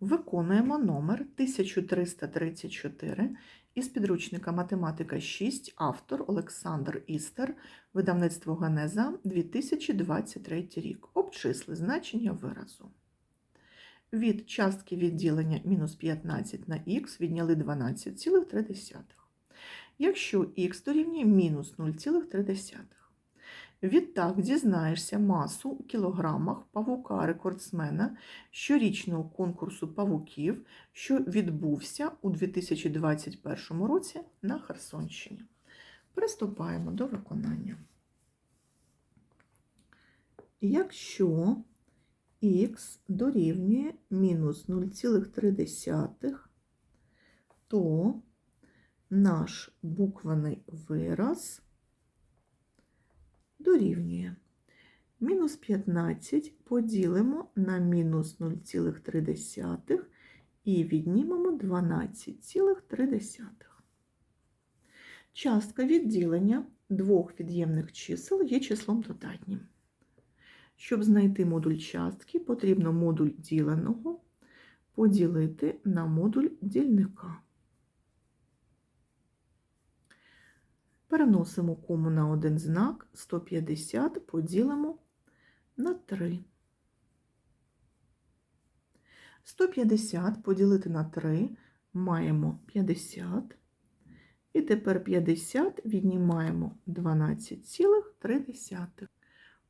Виконуємо номер 1334 із підручника Математика 6, автор Олександр Істер, видавництво Генеза 2023 рік. Обчисли значення виразу. Від частки відділення мінус 15 на х відняли 12,3. Якщо х дорівнює мінус 0,3. Відтак дізнаєшся масу у кілограмах павука рекордсмена щорічного конкурсу павуків, що відбувся у 2021 році на Херсонщині. Приступаємо до виконання. Якщо х дорівнює мінус 0,3, то наш буквений вираз дорівнює. Мінус 15 поділимо на мінус 0,3 і віднімемо 12,3. Частка відділення двох від'ємних чисел є числом додатнім. Щоб знайти модуль частки, потрібно модуль діленого поділити на модуль дільника. Переносимо кому на один знак 150 поділимо на 3. 150 поділити на 3 маємо 50. І тепер 50 віднімаємо 12,3.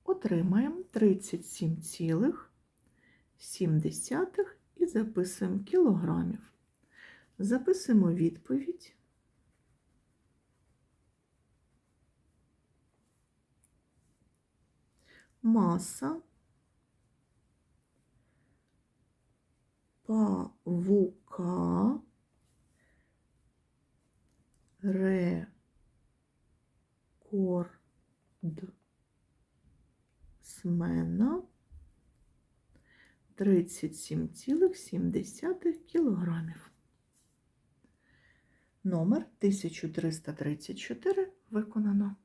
Отримаємо 37,7 і записуємо кілограмів. Записуємо відповідь. Маса павука рекордсмена 37,7 кілограмів. Номер 1334 виконано.